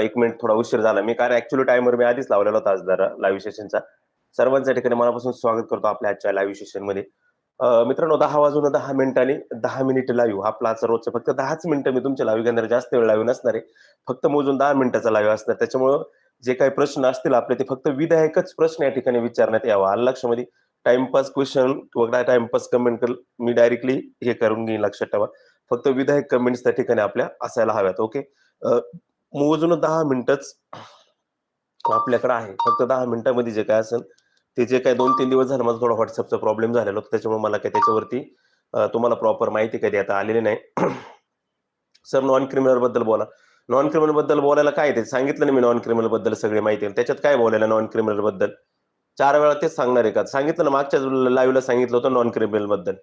एक मिनिट थोडा उशीर झाला. मी कारण ऍक्च्युली टायमर मी आधीच लावलेला होता आज जरा लाईव्ह सेशनचा सर्वांच्या ठिकाणी मनापासून स्वागत करतो आपल्या आजच्या लाईव्ह सेशनमध्ये मित्रांनो दहा वाजून दहा मिनिटांनी दहा मिनिट लाईव्ह आपला आजचा रोजचा. फक्त दहाच मिनिटं मी तुमच्या लाईव्ह घेणार जास्त वेळ लाईव्ह नसणार आहे. फक्त मोजून दहा मिनिटाचा लाईव्ह असणार. त्याच्यामुळं जे काही प्रश्न असतील आपले ते फक्त विधायकच प्रश्न या ठिकाणी विचारण्यात यावा. आलं लक्षामध्ये टाइमपास क्वेश्चन वगैरे टाइमपास कमेंट कर मी डायरेक्टली हे करून घेईन लक्षात ठेवा. फक्त विधायक कमेंट्स त्या ठिकाणी आपल्या असायला हव्यात ओके मोजून दहा मिनिटच आपल्याकडे आहे. फक्त दहा मिनिटामध्ये जे काय असेल ते जे काय दोन तीन दिवस झालं माझा थोडा व्हॉट्सअपचा प्रॉब्लेम झालेला होता. त्याच्यामुळे मला काय त्याच्यावरती तुम्हाला प्रॉपर माहिती कधी आता आलेली नाही. सर नॉन क्रिमिनलबद्दल बोला. नॉन क्रिमिनलबद्दल बोलायला काय ते? सांगितलं ना मी नॉन क्रिमिनलबद्दल सगळी माहिती. त्याच्यात काय बोलायला नॉन क्रिमिनलबद्दल? चार वेळा तेच सांगणार आहे का? सांगितलं ना मागच्या लाईव्हला सांगितलं होतं नॉन क्रिमिनलबद्दल.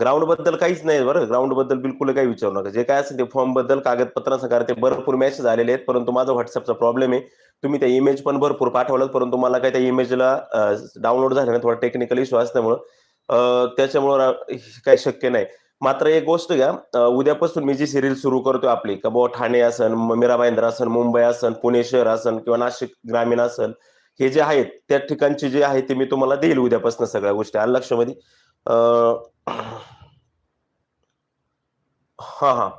ग्राउंडबद्दल काहीच नाही बरं. ग्राउंडबद्दल बिलकुल काही विचारू नका. जे काय असेल ते फॉर्मबद्दल कागदपत्रांसकार ते भरपूर मॅसेज आलेले आहेत. परंतु माझा व्हॉट्सअपचा प्रॉब्लेम आहे. तुम्ही त्या इमेज पण भरपूर पाठवलं परंतु मला काय त्या इमेजला डाउनलोड झाले ना थोडा टेक्निकल इश्यू असल्यामुळं त्याच्यामुळं काही शक्य नाही. मात्र एक गोष्ट घ्या. उद्यापासून मी जी सिरियल सुरू करतो आपली का बुवा ठाणे असन मीरा भाईंदर असन मुंबई असन पुणे शहर असन किंवा नाशिक ग्रामीण असन हे जे आहेत त्या ठिकाणची जे आहे ते मी तुम्हाला देईल उद्यापासून सगळ्या गोष्टी. आलं लक्षामध्ये? हा हा.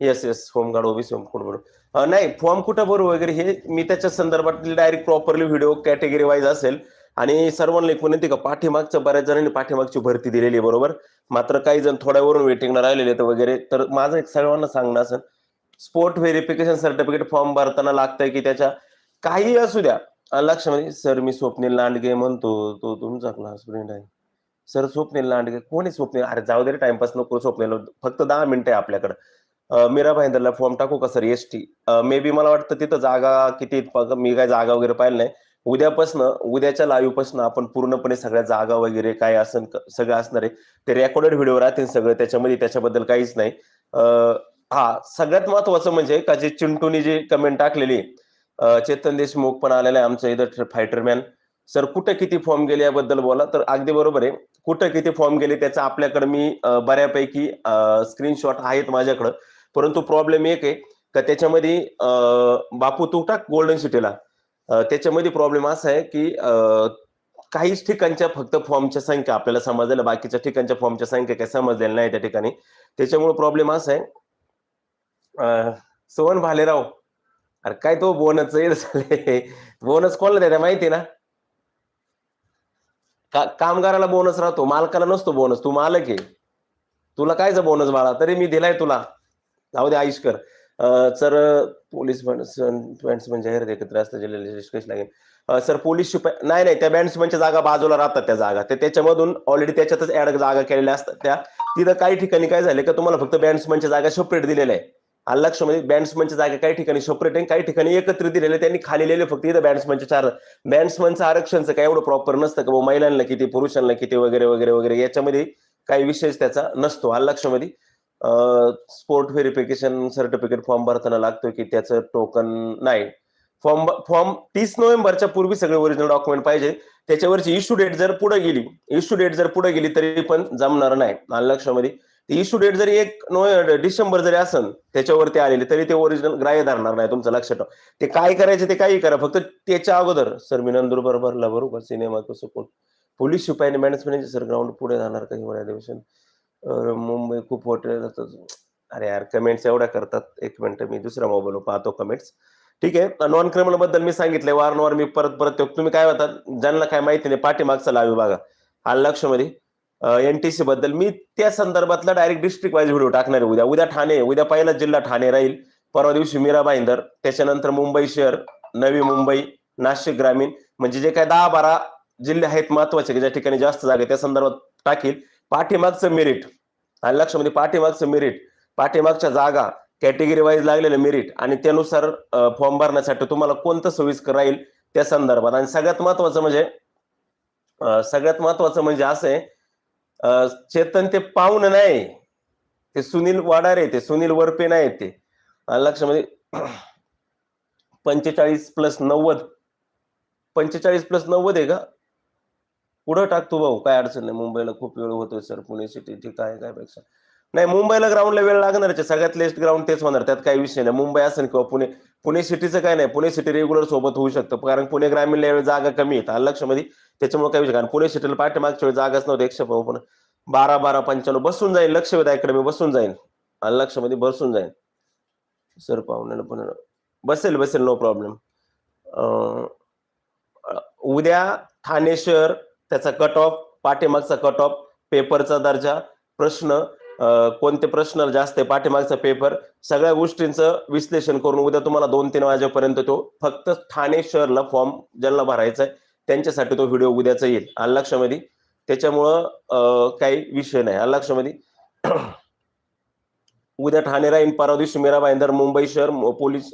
Yes yes home guard OBC home code बरोबर. नाही फॉर्म कुठं भरू वगैरे हे मी त्याच्या संदर्भातली direct properly video category wise असेल. आणि सर्वांना एक विनंती का पाठीमागचं बऱ्याच जणांनी पाठीमागची भरती दिलेली आहे बरोबर? मात्र काही जण थोड्यावरून वेटिंगला राहिलेले आहेत वगैरे. तर माझं एक सर्वांना सांगणं असेल स्पोर्ट व्हेरिफिकेशन सर्टिफिकेट फॉर्म भरताना लागतंय की त्याच्या काही असू द्या. अं, लक्षामध्ये म्हणजे, सर मी स्वप्नील लांडगे म्हणतो तो तुमचा क्लास फ्रेंड आहे. सर स्वप्नील लांडगे कोणी स्वप्नील? अरे जाऊ दे टाइमपास नको स्वप्नील? फक्त दहा मिनिटं आहे आपल्याकडं. मीरा भाईंदरला फॉर्म टाकू का sir? S T? May be मला वाटतं तिथं जागा किती मी काय जागा वगैरे पाहिलं नाही. उद्यापासनं उद्याच्या लाईव्हपासून आपण पूर्णपणे सगळ्या जागा वगैरे काय असं सगळं असणार आहे. ते रेकॉर्डेड व्हिडिओ राहतील सगळं त्याच्यामध्ये त्याच्याबद्दल काहीच नाही. हा सगळ्यात महत्वाचं म्हणजे का जे चिंटूनी जी कमेंट टाकलेली चेतन देशमुख पण आलेला आहे आमच्या इथं फायटरमॅन सर कुठे किती फॉर्म गेले याबद्दल बोला. तर अगदी बरोबर आहे. कुठं किती फॉर्म गेले त्याचा आपल्याकडे मी बऱ्यापैकी स्क्रीनशॉट आहेत माझ्याकडं. परंतु प्रॉब्लेम एक आहे का त्याच्यामध्ये बापू तू टाक गोल्डन सिटीला त्याच्यामध्ये प्रॉब्लेम असा आहे की काहीच ठिकाणच्या फक्त फॉर्मच्या संख्या आपल्याला समजायला बाकीच्या ठिकाणच्या फॉर्मच्या संख्या काही समजलेल्या नाही त्या ठिकाणी. त्याच्यामुळे प्रॉब्लेम असा आहे सोहन भालेराव. अरे काय तो बोनस झाले बोनस कोणाला द्यायला माहिती ना? का कामगाराला बोनस राहतो मालकाला नसतो बोनस तू मालक आहे. तुला कायचा बोनस बाळा तरी मी दिलाय तुला. जाऊ दे आयुष्कर कर. सर पोलीस बँड्समन म्हणजे जाहीर एकत्र असतं जिल्हा लागेल? सर पोलीस शिपाई नाही नाही त्या बँड्समनच्या जागा बाजूला राहतात त्या जागा. ते त्याच्यामधून ऑलरेडी त्याच्यातच ऍड जागा केलेल्या असतात त्या. तिथं काही ठिकाणी काय झालं का तुम्हाला फक्त बँड्समनच्या जागा सेपरेट दिलेल्या आहे आलं लक्षामध्ये बँड्समनच्या जागा काही ठिकाणी सेपरेट आहे काही ठिकाणी एकत्रित दिलेले त्यांनी खाली लिहिले फक्त इथं बँड्समनचे चार. बँड्समनचं आरक्षणचं काय एवढं प्रॉपर नसतं का? महिलांना किती पुरुषांना किती वगैरे वगैरे वगैरे याच्यामध्ये काही विशेष त्याचा नसतो. आलं लक्षामध्ये स्पोर्ट व्हेरिफिकेशन सर्टिफिकेट फॉर्म भरताना लागतो की त्याचं टोकन नाही. फॉर्म फॉर्म तीस नोव्हेंबरच्या पूर्वी सगळे ओरिजिनल डॉक्युमेंट पाहिजे. त्याच्यावरची इश्यू डेट जर पुढे गेली इश्यू डेट जर पुढे गेली तरी पण जमणार नाही. आलं इश्यू डेट जरी एक नोव्हेंबर डिसेंबर जरी असन त्याच्यावरती आलेले तरी ते ओरिजिनल ग्राह्य धरणार नाही तुमचं लक्षात ठेवा. ते काय करायचं ते काही करा फक्त त्याच्या अगोदर. सर मी नंदुरबार भरला बरोबर सिनेमा कसं पोलीस शिपाई मॅनेजमेंट सर ग्राउंड पुढे जाणार काही हिवाळ्या अधिवेशन मुंबई खूप हॉटेल अरे यार कमेंट्स एवढ्या करतात. एक मिनिट मी दुसऱ्या मोबाईलवर पाहतो कमेंट्स ठीक आहे नॉन क्रिमिनलबद्दल मी सांगितलंय वारंवार मी परत परत ते- तुम्ही काय होतात ज्यांना काय माहिती नाही पाठीमागचा लावी बघा आलं लक्षमध्ये एनटीसी बद्दल मी त्या संदर्भातला डायरेक्ट डिस्ट्रिक्ट वाईज व्हिडिओ टाकणार आहे. उद्या उद्या ठाणे उद्या पहिला जिल्हा ठाणे राहील. परवा दिवशी मीरा भाईंदर त्याच्यानंतर मुंबई शहर नवी मुंबई नाशिक ग्रामीण. म्हणजे जे काय दहा बारा जिल्हे आहेत महत्त्वाचे की ज्या ठिकाणी जास्त जागा त्या संदर्भात टाकील. पाठीमागचं मेरिट आणि लक्षामध्ये म्हणजे पाठीमागचं मेरिट पाठीमागच्या जागा कॅटेगरी वाईज लागलेलं मेरिट आणि त्यानुसार फॉर्म भरण्यासाठी तुम्हाला कोणतं सोयीस्कर राहील त्या संदर्भात. आणि सगळ्यात महत्वाचं म्हणजे सगळ्यात महत्वाचं म्हणजे असं आहे चेतन ते पाहुण नाही. ते सुनील वाडारे ते सुनील वरपे नाही ते. आणि लक्षामध्ये पंचेचाळीस प्लस नव्वद. पंचेचाळीस प्लस नव्वद आहे का? पुढं टाकतो भाऊ काय अडचण नाही. मुंबईला खूप वेळ होतोय सर पुणे सिटी ठीक आहे काय पेक्षा. नाही मुंबईला ग्राउंडला वेळ लागणार आहे. सगळ्यात लेस्ट ग्राउंड तेच होणार. त्यात काही विषय नाही. मुंबई असेल किंवा पुणे पुणे सिटीचं काय नाही. पुणे सिटी रेग्युलर सोबत होऊ शकतं. कारण पुणे ग्रामीणला लेवल जागा कमी आहेत. आलं लक्षामध्ये त्याच्यामुळे काय विषय? कारण पुणे सिटीला पाठीमागच्या वेळी जागाच नव्हती एकशे पण बारा बारा पंच्याण्णव बसून जाईल लक्ष वेध अकॅडमी बसून जाईल आणि लक्षमध्ये बसून जाईल सर पाहुण्याला पण बसेल बसेल नो प्रॉब्लेम उद्या ठाणे शहर त्याचा कट ऑफ पाठीमागचा कट ऑफ पेपरचा दर्जा प्रश्न कोणते प्रश्न जास्त आहे पाठीमागचा पेपर सगळ्या गोष्टींचं विश्लेषण करून उद्या तुम्हाला दोन तीन वाजेपर्यंत तो फक्त ठाणे शहरला फॉर्म ज्यांना भरायचा आहे त्यांच्यासाठी तो व्हिडिओ उद्याचा येईल. अल्लाक्षामध्ये. त्याच्यामुळं काही विषय नाही. अल्लाक्षामध्ये. उद्या ठाणे राहीन परवा दिवशी मीरा मुंबई शहर पोलीस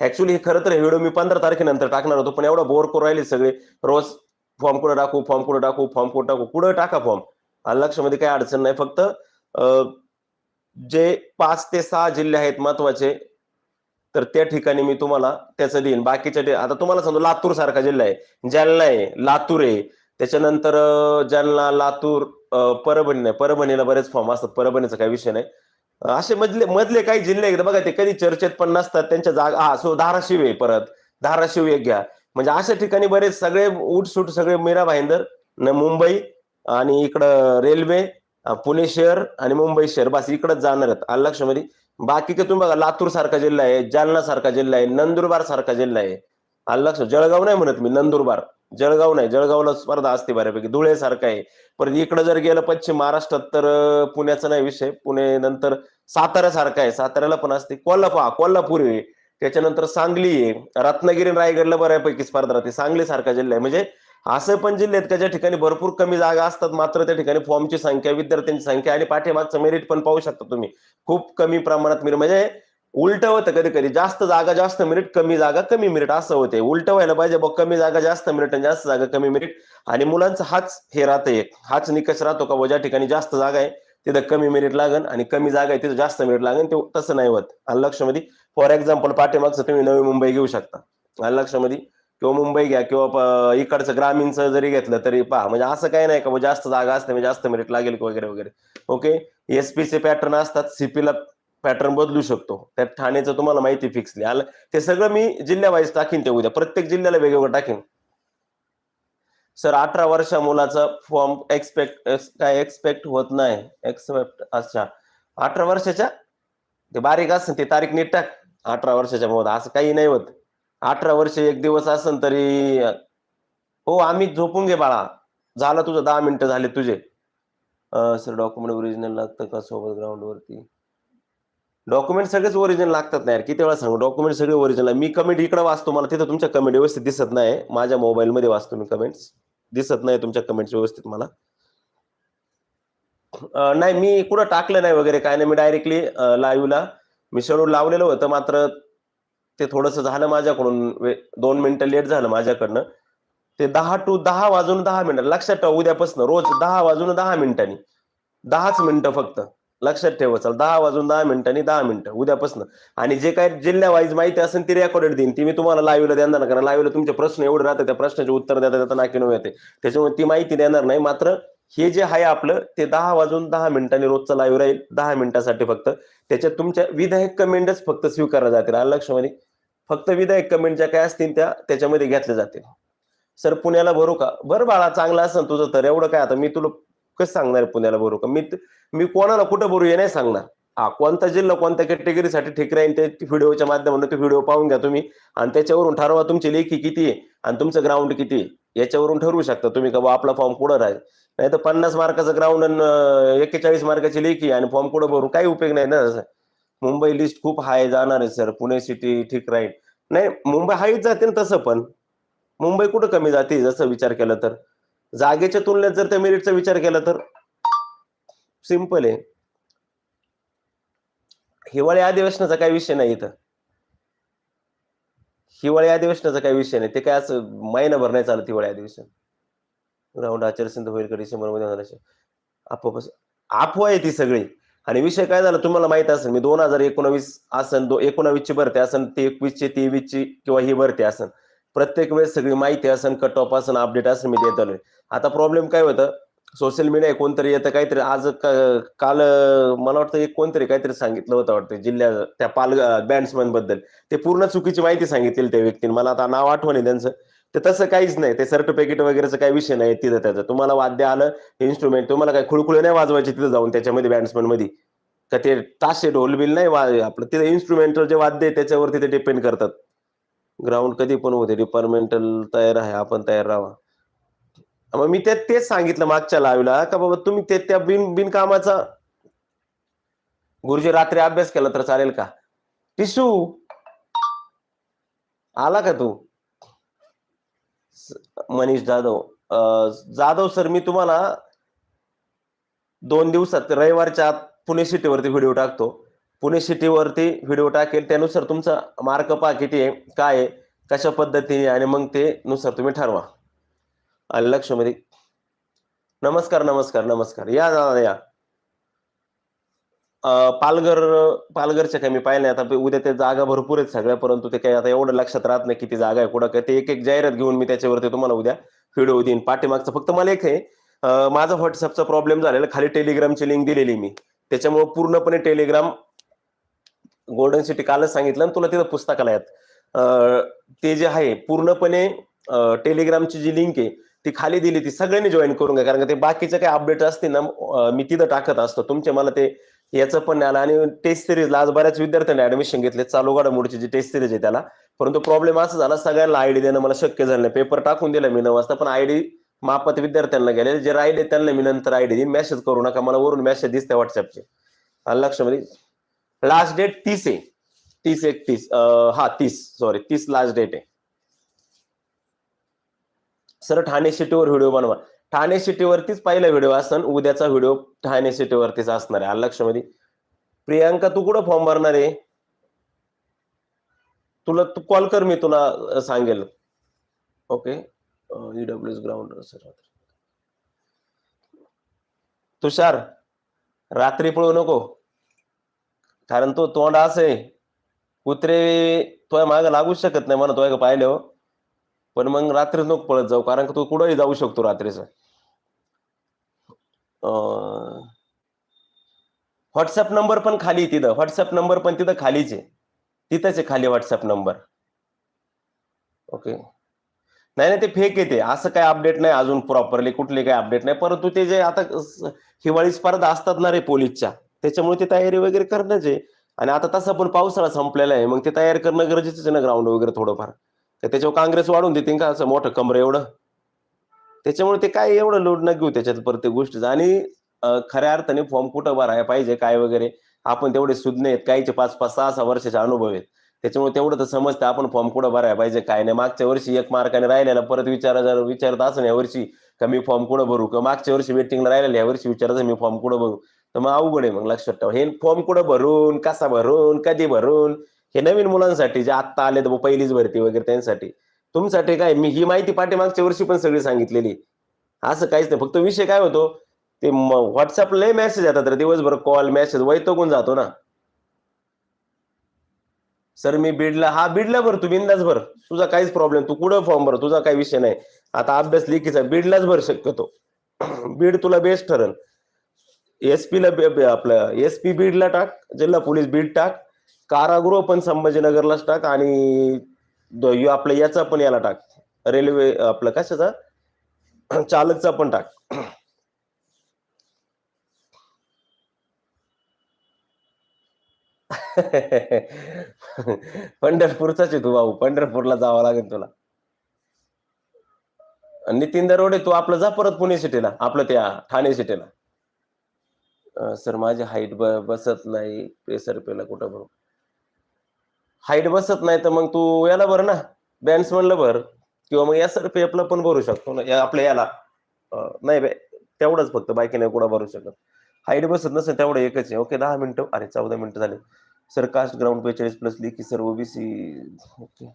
ऍक्च्युली हे खरं तर हे व्हिडिओ मी पंधरा तारखेनंतर टाकणार होतो पण एवढा बोर करू राहिले सगळे. रोज फॉर्म कुठं टाकू फॉर्म कुठं टाकू फॉर्म कुठं टाकू कुठं टाका फॉर्म अल्लाक्षामध्ये काही अडचण नाही. फक्त अं, जे पाच ते सहा जिल्हे आहेत महत्त्वाचे तर त्या ठिकाणी मी तुम्हाला त्याचं देईन. बाकीच्या आता तुम्हाला सांगतो लातूर सारखा जिल्हा आहे. जालना आहे लातूर आहे. त्याच्यानंतर जालना लातूर परभणी नाही. परभणीला बरेच फॉर्म असतात. परभणीचा काही विषय नाही. असे मधले मधले काही जिल्हे आहेत. बघा ते कधी चर्चेत पण नसतात. त्यांच्या जागा हा सो धाराशिव आहे परत. धाराशिव एक घ्या. म्हणजे अशा ठिकाणी बरेच सगळे उठसूट सगळे मीरा भाईंदर न मुंबई आणि इकडं रेल्वे पुणे शहर आणि मुंबई शहर. बस इकडंच जाणार आहेत. आलं लक्षामध्ये? बाकी तुम्ही बघा लातूर सारखा जिल्हा आहे जालना सारखा जिल्हा आहे नंदुरबार सारखा जिल्हा आहे. आलं लक्ष जळगाव नाही म्हणत मी नंदुरबार. जळगाव नाही जळगावला स्पर्धा असते बऱ्यापैकी. धुळे सारखं आहे. परत इकडं जर गेलं पश्चिम महाराष्ट्रात तर पुण्याचा नाही विषय. पुणे नंतर साताऱ्यासारखा आहे. साताऱ्याला पण असते. कोल्हापूर हा, कोल्हापूर आहे. त्याच्यानंतर सांगली आहे. रत्नागिरी रायगडला बऱ्यापैकी स्पर्धा राहते. सांगली सारखा जिल्हा आहे. म्हणजे असं पण जिल्हे आहेत का ज्या ठिकाणी भरपूर कमी जागा असतात मात्र त्या ठिकाणी फॉर्मची संख्या विद्यार्थ्यांची संख्या आणि पाठीमागचं मेरिट पण पाहू शकता तुम्ही. खूप कमी प्रमाणात मेरिट म्हणजे उलट होतं कधी कधी जास्त जागा जास्त मिनिट कमी जागा कमी मिनिट असं होते उलट व्हायला पाहिजे बघ कमी जागा जास्त मिनिट आणि जास्त जागा कमी मिनिट आणि मुलांचा हाच हे राहतं एक. हाच निकष राहतो का ज्या ठिकाणी जास्त जागा आहे तिथं कमी मिनिट लागन आणि कमी जागा आहे तिथं जास्त मिनिट लागन ते तसं नाही होत. आणि लक्षामध्ये फॉर एक्झाम्पल पाठीमागचं तुम्ही नवी मुंबई घेऊ शकता. आणि लक्षामध्ये किंवा मुंबई घ्या किंवा इकडचं ग्रामीणचं जरी घेतलं तरी पहा. म्हणजे असं काही नाही का मग जास्त जागा असते म्हणजे जास्त मेरिट लागेल वगैरे वगैरे. ओके एसपीचे पॅटर्न असतात सीपीला पॅटर्न बदलू शकतो. त्यात ठाण्याचं तुम्हाला माहिती फिक्सली आलं ते सगळं मी जिल्ह्या वाईज टाकीन ते उद्या. प्रत्येक जिल्ह्याला वेगवेगळं टाकीन. सर अठरा वर्षा मुलाचा फॉर्म एक्सपेक्ट काय एक्सपेक्ट होत नाही. एक्सपेक्ट अच्छा. अठरा वर्षाच्या? ते बारीक असं ते तारीख नीट टाक. अठरा वर्षाच्या मुलात असं काही नाही होत. अठरा वर्ष एक दिवस असेल तरी हो आम्ही झोपून घे बाळा. झालं तुझं दहा मिनिटं झाले तुझे. सर डॉक्युमेंट ओरिजिनल लागतं का सोबत ग्राउंड वरती? डॉक्युमेंट सगळेच ओरिजिनल लागतात नाही यार. किती वेळा सांगू? डॉक्युमेंट सगळे ओरिजिनल मी कमेंट इकडे वाचतो. मला तिथं तुमच्या कमेंट व्यवस्थित दिसत नाही. माझ्या मोबाईल मध्ये वाचतो मी कमेंट्स दिसत नाही तुमच्या कमेंट्स व्यवस्थित मला. नाही मी कुठं टाकलं नाही वगैरे काय नाही. मी डायरेक्टली लाईव्हला मी शेड्यूल लावलेलं होतं मात्र ते थोडंसं झालं माझ्याकडून दोन मिनिटं लेट झालं माझ्याकडनं. ते दहा टू दहा वाजून दहा मिनिटं लक्षात ठेवा उद्यापासून रोज दहा वाजून दहा मिनिटांनी. दहाच मिनिटं फक्त. लक्षात ठेवा चल दहा वाजून दहा मिनिटांनी दहा मिनिटं उद्यापासून. आणि जे काय जिल्ह्या वाईज माहिती असेल ती रेकॉर्डेड देईन. ती मी तुम्हाला लाईव्हला देणार नाही कारण लाईव्हला तुमचे प्रश्न एवढे राहतात त्या प्रश्नाचे उत्तर देता देता नाकी नऊ येते. त्याच्यामुळे ती माहिती देणार नाही मात्र हे जे आहे आपलं ते दहा वाजून दहा मिनिटांनी रोजचं लाईव्ह राहील दहा मिनिटासाठी फक्त. त्याच्यात तुमच्या विधायक कमेंटच फक्त स्वीकारल्या जातील. आलं लक्षामध्ये? फक्त विधायक कमेंट ज्या काय असतील त्या त्याच्यामध्ये घेतल्या जातील. सर पुण्याला भरू का? बरं बाळा चांगलं असं तुझं तर. एवढं काय आता मी तुला कसं सांगणार पुण्याला भरू का? मी मी कोणाला कुठं भरू हे नाही सांगणार. हा कोणता जिल्हा कोणत्या कॅटेगरीसाठी ठीक राहील ते व्हिडिओच्या माध्यमातून तो व्हिडिओ पाहून घ्या तुम्ही. आणि त्याच्यावरून ठरवा तुमची लेखी किती आहे आणि तुमचं ग्राउंड किती आहे. याच्यावरून ठरवू शकता तुम्ही का बा आपला फॉर्म कुठं राहील. नाही तर पन्नास मार्काचं ग्राउंड आणि एक्केचाळीस मार्काची लेखी आणि फॉर्म कुठं भरू? काही उपयोग नाही ना. असं मुंबई लिस्ट खूप हाय जाणार आहे सर पुणे सिटी ठीक राहील. नाही मुंबई हाईच जाते ना तसं पण. मुंबई कुठं कमी जाते जसं विचार केला तर. जागेच्या तुलनेत जर त्या मेरिटचा विचार केला तर. सिंपल आहे. हिवाळी अधिवेशनाचा काही विषय नाही इथं. हिवाळी अधिवेशनाचा काही विषय नाही. ते काय असं महिनाभर नाही चालत हिवाळी अधिवेशन. ग्राउंड आचारसंहिता होईल का डिसेंबरमध्ये होणार आपोआपच. अफवा आहे ती सगळी. आणि विषय काय झाला तुम्हाला माहीत असेल मी दोन हजार एकोणावीस आसन दो एकोणावीसची भरती असन ते एकवीसची तेवीसची किंवा ही भरती असन. प्रत्येक वेळेस सगळी माहिती असन कट ऑफ असन अपडेट असन मी देत आलोय आता प्रॉब्लेम काय होतं? सोशल मीडिया कोणतरी येतं काहीतरी आज का काल मला वाटतं एक कोणतरी काहीतरी सांगितलं होतं वाटतं जिल्ह्या त्या पाल बँड्समॅनबद्दल. ते पूर्ण चुकीची माहिती सांगितलेली त्या व्यक्तीने. मला आता नाव आठवणे त्यांचं. ते तसं काहीच नाही. ते सर्टिफिकेट वगैरेचं काही विषय नाही तिथं त्याचं. तुम्हाला वाद्य आलं इन्स्ट्रुमेंट तुम्हाला काही खुळखुळे नाही वाजवायचे तिथं जाऊन त्याच्यामध्ये बँड्समॅनमध्ये का ते ताशे ढोल बिल नाही वा- आपलं तिथे इन्स्ट्रुमेंटल जे वाद्य आहे त्याच्यावरती ते डिपेंड करतात. ग्राउंड कधी पण होते डिपार्टमेंटल तयार आहे आपण तयार राहा मग मी ते तेच सांगितलं मागच्या लाईव्हला का बाबा तुम्ही ते त्या बिन बिनकामाचा गुरुजी रात्री अभ्यास केला तर चालेल का? टिशू! आला का तू? मनीष जाधव. जाधव सर मी तुम्हाला दोन दिवसात रविवारच्या आत पुणे सिटीवरती व्हिडिओ टाकतो. पुणे सिटीवरती व्हिडिओ टाकेल त्यानुसार तुमचा मार्क पहा किती आहे काय आहे कशा पद्धतीने आणि मग ते नुसार तुम्ही ठरवा. आलं लक्षमध्ये नमस्कार नमस्कार नमस्कार. या दादा या. पालघर पालघरच्या काही मी पाहिल्या आता उद्या त्या जागा भरपूर आहेत सगळ्या परंतु ते काही आता एवढं लक्षात राहत नाही किती जागा आहे कुठं काय. ते एक एक जाहिरात घेऊन मी त्याच्यावरती तुम्हाला उद्या व्हिडिओ देईन. पाठीमागचं फक्त मला एक आहे माझा व्हॉट्सअपचा प्रॉब्लेम झालेला खाली टेलिग्रामची लिंक दिलेली मी. त्याच्यामुळे पूर्णपणे टेलिग्राम गोल्डन सिटी कालच सांगितलं आणि तुला तिथं पुस्तकालयात ते जे आहे पूर्णपणे टेलिग्रामची जी लिंक आहे ती खाली दिली. ती सगळ्यांनी जॉईन करून घ्या. कारण ते बाकीचे काही अपडेट असतील ना मी तिथं टाकत असतो. तुमचे मला ते याचं पण आलं आणि टेस्ट सिरीजला आज बऱ्याच विद्यार्थ्यांनी ऍडमिशन घेतले. चालू घडामोडीची जी टेस्ट सिरीज आहे त्याला. परंतु प्रॉब्लेम असा झाला सगळ्यांना आयडी देणं मला शक्य झालं नाही. पेपर टाकून दिला मी नऊ वाजता पण आयडी माफत विद्यार्थ्यांना गेले जे राहिले त्यांना मी नंतर आयडी देईन. मेसेज करू नका मला वरून मेसेज दिसते व्हॉट्सअपचे लक्ष लक्षामध्ये लास्ट डेट तीस आहे. तीस एकतीस तीस हा तीस सॉरी तीस लास्ट डेट आहे. सर ठाणे सिटीवर व्हिडिओ बनवा. ठाणे सिटीवरतीच पहिला व्हिडिओ असन उद्याचा व्हिडिओ ठाणे सिटीवरतीच असणार आहे. आलं लक्षामध्ये प्रियांका तू कुठं फॉर्म भरणार आहे? तुला तू कॉल कर मी तुला सांगेल. ओके ईडब्ल्यू ग्राउंड तुषार रात्री पळू नको. कारण तो तोंड असे आहे. कुत्रे तो माग लागूच शकत नाही म्हणा तुझ्या पाहिलं हो. पण मग रात्री नको पळत जाऊ कारण का तू कुठंही जाऊ शकतो रात्रीच. व्हॉट्सअप नंबर पण खाली आहे तिथं. व्हॉट्सअप नंबर पण तिथं खालीच आहे. तिथंच आहे खाली व्हॉट्सअप नंबर ओके नाही नाही ते फेक येते असं काय अपडेट नाही अजून प्रॉपरली कुठली काही अपडेट नाही. परंतु ते जे आता हिवाळी स्पर्धा असतात ना रे पोलीसच्या त्याच्यामुळे ते तयारी वगैरे करणंच आहे. आणि आता तसं पण पावसाळा संपलेला आहे. मग ते तयार करणं गरजेचं आहे ना ग्राउंड वगैरे थोडंफार. तर त्याच्यावर काँग्रेस वाढून देतील का असं मोठं कमर एवढं? त्याच्यामुळे ते काय एवढं लोड न घेऊ त्याच्यात प्रत्येक गोष्ट. आणि खऱ्या अर्थाने फॉर्म कुठं भरायला पाहिजे काय वगैरे आपण तेवढे सुज्ञ आहेत. काहीचे पाच पाच सहा सहा वर्षाचे अनुभव आहेत. त्याच्यामुळे तेवढं तर समजतं आपण फॉर्म कुठं भरायला पाहिजे काय नाही. मागच्या वर्षी एक मार्काने राहिलेला परत विचारा जर विचारत असं या वर्षी का मी फॉर्म कुठं भरू? का मागच्या वर्षी वेटिंगला राहिलेला या वर्षी विचारायचं मी फॉर्म कुठं भरू? तर मग अवघड आहे मग लक्षात ठेवा. हे फॉर्म कुठं भरून कसा भरून कधी भरून? हे नवीन मुलांसाठी जे आत्ता आले तर पहिलीच भरती वगैरे त्यांसाठी तुमच्यासाठी काय मी ही माहिती पाठीमागच्या वर्षी पण सगळी सांगितलेली. असं काहीच नाही फक्त विषय काय होतो ते व्हॉट्सअपला लय मेसेज येतात रे दिवसभर कॉल मेसेज वैतकून जातो ना. सर मी बीडला हा बीडला भर तू बिंदाच भर तुझा काहीच प्रॉब्लेम तू कुठं फॉर्म भर तुझा काही विषय नाही. आता अभ्यास लिखीचा बीडलाच भर शक्यतो. बीड तुला बेस्ट ठरल. एस पी ला आपलं एस आपलं एसपी बीडला टाक जिल्हा पोलीस बीड टाक कारागृह पण संभाजीनगरलाच टाक आणि आपलं याचा पण याला टाक. रेल्वे आपलं कशाचा? चालकचा पण टाक. पंढरपूरचाच आहे तू भाऊ. पंढरपूरला जावं लागेल तुला. आणि नितीन दरोडे तू आपलं जा परत पुणे सिटीला आपलं त्या ठाणे सिटीला. सर माझी हाईट बसत नाही. प्रेसर पेला कुठं बरोबर हाईट बसत नाही तर मग तू याला भर ना. बॅन्समनला भर. किंवा मग या सर पेपला पण भरू शकतो ना. या आपल्या याला. नाही बे तेवढंच फक्त. बाकी नाही कुठं भरू शकत. हाईट बसत नसेल तेवढं एकच आहे. ओके दहा मिनिटं. अरे चौदा मिनिटं झाले. सर कास्ट ग्राउंड बेचाळीस प्लस लिखी सर ओबीसी ओके.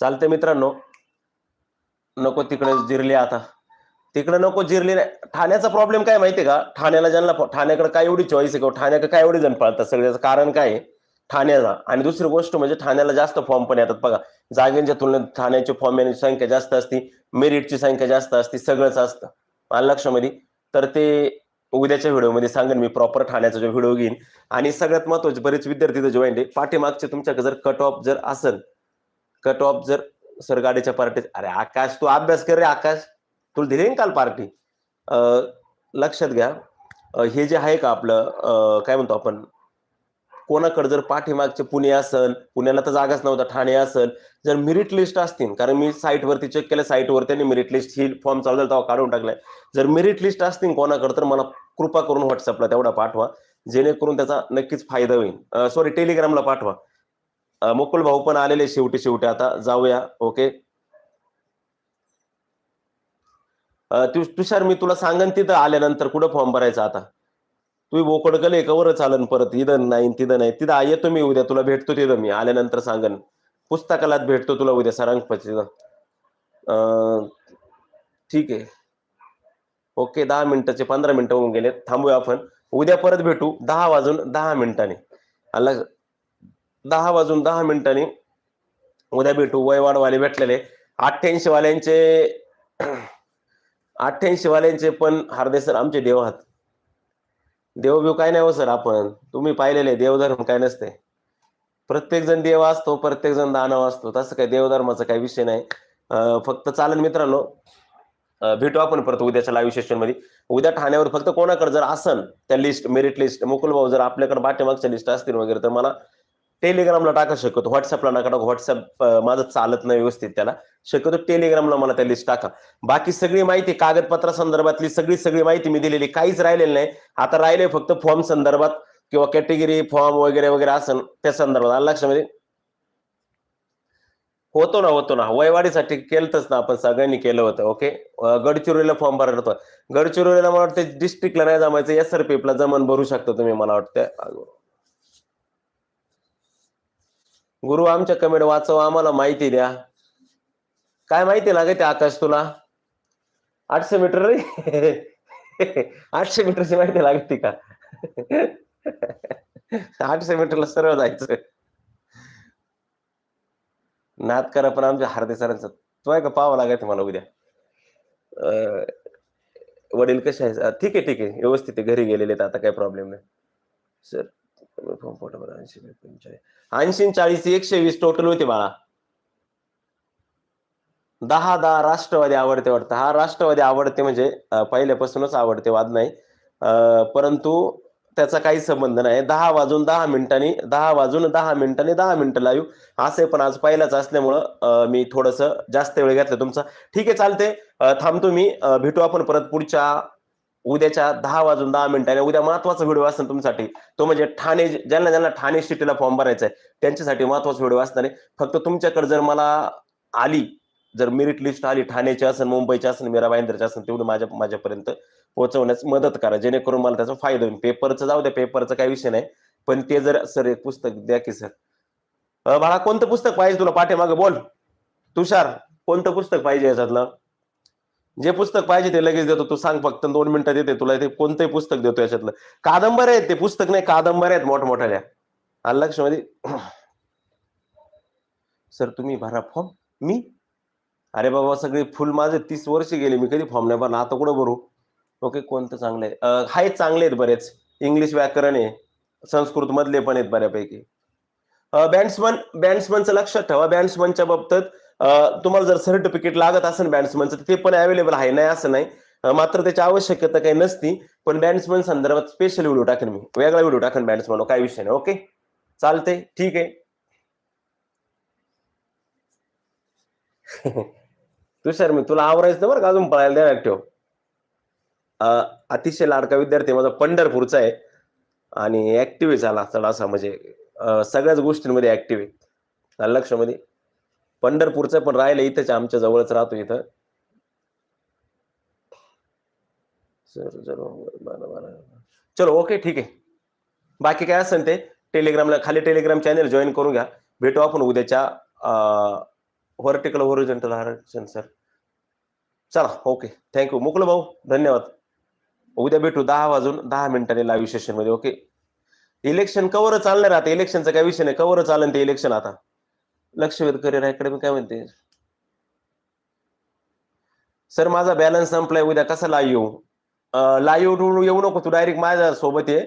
चालतंय मित्रांनो. नको तिकडे जिरले आता. तिकडे नको जिरली नाही ठाण्याचा प्रॉब्लेम काय माहितीये का? ठाण्याला ज्यांना ठाण्याकडे काय एवढी चॉईस आहे का ठाण्याकडे काय एवढी जण पाळतात सगळ्याचं कारण काय आहे? ठाण्याला. आणि दुसरी गोष्ट म्हणजे ठाण्याला जास्त फॉर्म पण येतात. बघा जागेंच्या तुलनेत ठाण्याची फॉर्म येण्याची संख्या जास्त असती मेरिटची संख्या जास्त असती सगळंच असतं. मला लक्षामध्ये? तर ते उद्याच्या व्हिडिओमध्ये सांगेन मी प्रॉपर ठाण्याचा जो व्हिडिओ घेईन. आणि सगळ्यात महत्त्वाचे बरेच विद्यार्थी जॉईन आहे. पाठीमागचे तुमच्याकडे जर कट ऑफ जर असेल कट ऑफ जर सर गाडीच्या पार्टीत अरे आकाश तू अभ्यास कर रे आकाश. तुला दिले काल पार्टी? लक्षात घ्या. हे जे आहे का आपलं काय म्हणतो आपण? कोणाकडे जर पाठीमागचे पुणे असेल पुण्याला तर जागाच नव्हता ठाणे असेल जर मेरिट लिस्ट असतील कारण मी साईटवरती चेक केलं साईटवर त्यांनी मेरिट लिस्ट ही फॉर्म चालू झाला तेव्हा काढून टाकलाय. जर मेरिट लिस्ट असतील कोणाकडे तर मला कृपा करून व्हॉट्सअपला तेवढा पाठवा जेणेकरून त्याचा नक्कीच फायदा होईल. सॉरी टेलिग्रामला पाठवा. मुकुल भाऊ पण आलेले शेवटी शेवटी आता जाऊया ओके अं, तु- तुषार मी तुला सांगन तिथं आल्यानंतर कुठं फॉर्म भरायचा आता? तू बोकड कले कवर चालन परत इथं नाही तिथं नाही. तिथं येतो मी उद्या तुला भेटतो तिथं मी. आल्यानंतर सांगन. पुस्तकालात भेटतो तुला उद्या सरांग ठीक आहे. ओके दहा मिनिटाचे पंधरा मिनिटं होऊन गेले थांबूया आपण. उद्या परत भेटू दहा वाजून दहा मिनिटांनी. आला दहा वाजून दहा मिनिटांनी उद्या भेटू. वयवाडवाले भेटलेले. अठ्ठ्याऐंशी वाल्यांचे अठ्ठ्याऐंशी वाल्यांचे पण हार्दे सर आमचे देव आहात. देवबिव काय नाही हो सर आपण. तुम्ही पाहिलेले देवधर्म काय नसते. प्रत्येक जण देव असतो प्रत्येक जण दानव असतो. तसं काय देवधर्माचा काही विषय नाही. फक्त चालन मित्रांनो. भेटू आपण परत उद्याच्या लाईव्ह सेशनमध्ये. उद्या ठाण्यावर फक्त कोणाकडे जर असन त्या लिस्ट मेरिट लिस्ट मुकुल भाऊ जर आपल्याकडे बाटेमागच्या लिस्ट असतील वगैरे तर मला टेलिग्रामला टाका शक्यतो व्हॉट्सअपला नका टाका. व्हॉट्सअप माझं चालत नाही व्यवस्थित त्याला. शक्यतो टेलिग्रामला मला त्या लिस्ट टाका. बाकी सगळी माहिती कागदपत्रा संदर्भातली सगळी सगळी माहिती मी दिलेली. काहीच राहिलेली नाही. आता राहिले फक्त फॉर्म संदर्भात किंवा कॅटेगरी फॉर्म वगैरे वगैरे असं त्या संदर्भात. आलं लक्षामध्ये होतो ना होतो ना. वयवाडीसाठी केलंच ना आपण सगळ्यांनी केलं होतं. ओके गडचिरोलीला फॉर्म भरला होता. गडचिरोलीला मला वाटतं डिस्ट्रिक्टला नाही जमायचं. एस आर पीपला जमन भरू शकतो तुम्ही मला वाटतं. गुरु आमच्या कमेंट वाचव आम्हाला माहिती द्या. काय माहिती लागते आकाश तुला? आठशे मीटर रे. आठशे मीटरची माहिती लागते का? आठशे मीटरला सरळ जायचं. नाद करा पण आमच्या हार्दे सरांचा. तो आहे का पाहावं लागायचं मला उद्या. अं, वडील कसे आहे ठीक आहे ठीक आहे. व्यवस्थित घरी गेलेले आता काही प्रॉब्लेम नाही. सर ऐंशी ऐंशी चाळीस एकशे वीस टोटल होते बाळा. दहा दहा राष्ट्रवादी आवडते वाटतं. हा राष्ट्रवादी आवडते म्हणजे पहिल्यापासूनच आवडते वाद नाही. परंतु त्याचा काही संबंध नाही. दहा वाजून दहा मिनिटांनी दहा वाजून दहा मिनिटांनी दहा मिनिटं लाईव्ह असे पण आज पहिलाच असल्यामुळं मी थोडस जास्त वेळ घेतलं तुमचा. ठीक आहे चालते थांबतो मी. भेटू आपण परत पुढच्या उद्याच्या दहा वाजून दहा मिनिटांनी उद्या महत्त्वाचा व्हिडिओ असणार तुमच्यासाठी. तो म्हणजे ठाणे ज्यांना ज्यांना ठाणे सिटीला फॉर्म भरायचा आहे त्यांच्यासाठी महत्त्वाचा व्हिडिओ असणार आहे. फक्त तुमच्याकडे जर मला आली जर मेरिट लिस्ट आली ठाण्याची असेल मुंबईची असेल मीरा भाईंदरची असेल तेवढं माझ्या माझ्यापर्यंत पोहोचवण्यास मदत करा. जेणेकरून मला त्याचा फायदा होईल. पेपरचं जाऊ द्या पेपरचा काही विषय नाही. पण ते जर सर एक पुस्तक द्या की सर. बाळा कोणतं पुस्तक पाहिजे तुला? पाठीमागे बोल. तुषार कोणतं पुस्तक पाहिजे याच्यातलं? जे पुस्तक पाहिजे ते लगेच देतो. तू सांग फक्त दोन मिनिटं देते. तुला ते कोणतंही पुस्तक देतो याच्यातलं. कादंबर आहेत ते पुस्तक नाही कादंबर आहेत मोठमोठ्याल्या आलं लक्षमध्ये सर तुम्ही भरा फॉर्म मी? अरे बाबा सगळे फुल माझे तीस वर्ष गेले. मी कधी फॉर्म नाही भरला. आता कुठं भरू? ओके कोणतं चांगलं आहे? हाय आहेत चांगले आहेत बरेच. इंग्लिश व्याकरण आहे. संस्कृत मधले पण आहेत बऱ्यापैकी. बॅट्समन बॅट्समनचं लक्षात ठेवा. बॅट्समनच्या बाबतीत तुम्हाला जर सर्टिफिकेट लागत असेल बॅट्समनचं तर ते पण अवेलेबल आहे. नाही असं नाही. मात्र त्याची आवश्यकता काही नसती पण बॅट्समन संदर्भात स्पेशल व्हिडिओ टाकेन मी. वेगळा व्हिडिओ टाकेन बॅट्समन काय विषय नाही ओके चालते ठीक आहे. तुषार मी तुला आवरायचं बरं का? अजून पळायला द्या ठेव. अतिशय लाडका विद्यार्थी माझा पंढरपूरचा आहे. आणि ऍक्टिव्ह झाला चला असा म्हणजे सगळ्याच गोष्टींमध्ये ऍक्टिव्ह आहे. लक्षामध्ये? पंढरपूरचं पण राहिलं इथंच आमच्या जवळच राहतो इथं. सर बरं चलो ओके ठीक आहे. बाकी काय असेल ते टेलिग्रामला खाली टेलिग्राम चॅनल जॉईन करून घ्या. भेटू आपण उद्याच्या व्हर्टिकल ओरिजेंटल आरक्षण सर चला ओके थँक्यू मुकुल भाऊ धन्यवाद. उद्या भेटू दहा वाजून दहा मिनिटांनी लाईव्ह सेशनमध्ये ओके इलेक्शन कवर चालणार आता? इलेक्शनचा काय विषय नाही. कवर चालेल ते इलेक्शन आता? लक्षवेध करिअर अकॅडमी काय म्हणते? सर माझा बॅलन्स संपलाय उद्या कसा लाईव्ह येऊ? लाईव्ह येऊ नको तू डायरेक्ट माझ्या सोबत ये.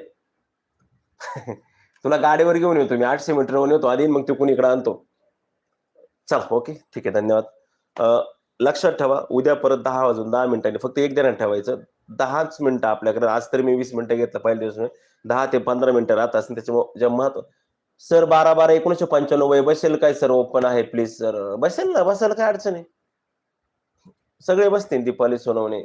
तुला गाडीवर घेऊन येतो मी आठशे मीटरवर येतो आधी मग तिकून इकडे आणतो. चल ओके ठीक आहे धन्यवाद. अं, लक्षात ठेवा उद्या परत दहा वाजून दहा मिनिटांनी फक्त एक देण्यात ठेवायचं. दहाच मिनिटं आपल्याकडे आज तरी मी वीस मिनिटं घेतलं पहिल्या दिवस दहा ते पंधरा मिनिटं राहत असेल त्याच्यामुळे जे महत्त्व सर बारा बारा एकोणीशे पंच्याण्णव वय बसेल काय सर ओपन आहे प्लीज सर? बसेल ना बसायला काय अडचण आहे? सगळे बसतील दीपाली सोनवणे.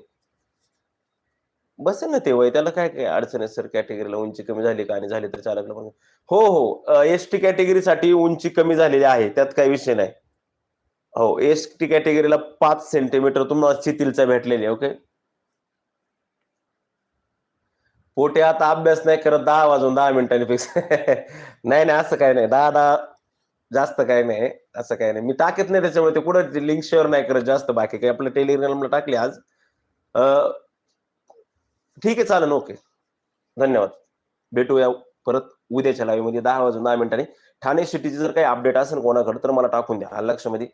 बसेल ना ते वय त्याला काय काय अडचण आहे सर कॅटेगरीला उंची कमी झाली का आणि झाली तर चालकला पण हो हो एस टी कॅटेगरीसाठी उंची कमी झालेली आहे त्यात काही विषय नाही. हो एस टी कॅटेगरीला पाच सेंटीमीटर तुम्हाला शिथिलचा भेटलेली आहे ओके पोटे आता अभ्यास नाही करत दहा वाजून दहा मिनिटांनी फिक्स नाही नाही असं काही नाही. दहा दहा जास्त काय नाही. असं काही नाही. मी टाकत नाही त्याच्यामुळे ते कुठं लिंक शेअर नाही करत जास्त. बाकी काही आपलं टेलिग्रामला टाकले आज. ठीक आहे चालेल ओके धन्यवाद. भेटूया परत उद्याच्या लाईव्हमध्ये दहा वाजून दहा मिनिटांनी. ठाणे सिटीचे जर काही अपडेट असेल कोणाकडे तर मला टाकून द्या आलं लक्षामध्ये.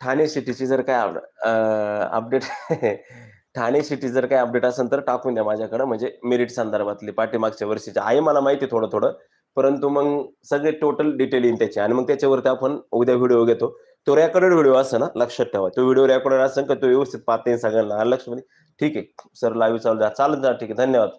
ठाणे सिटीची जर काय अपडेट ठाणे सिटी जर काही अपडेट असेल तर टाकून द्या माझ्याकडे. म्हणजे मेरिट संदर्भातली पाठीमागच्या वर्षीची. आहे मला माहिती थोडं थोडं परंतु मग सगळे टोटल डिटेल येईल त्याची. आणि मग त्याच्यावरती आपण उद्या व्हिडिओ घेतो. तो रेकॉर्डेड व्हिडिओ असं ना? लक्षात ठेवा. तो व्हिडिओ रेकॉर्डेड असेल का? तो व्यवस्थित पाहते सगळ्यांना. लक्ष म्हणजे ठीक आहे. सर लाईव्ह चालू द्या. चालत जा. ठीक आहे. धन्यवाद.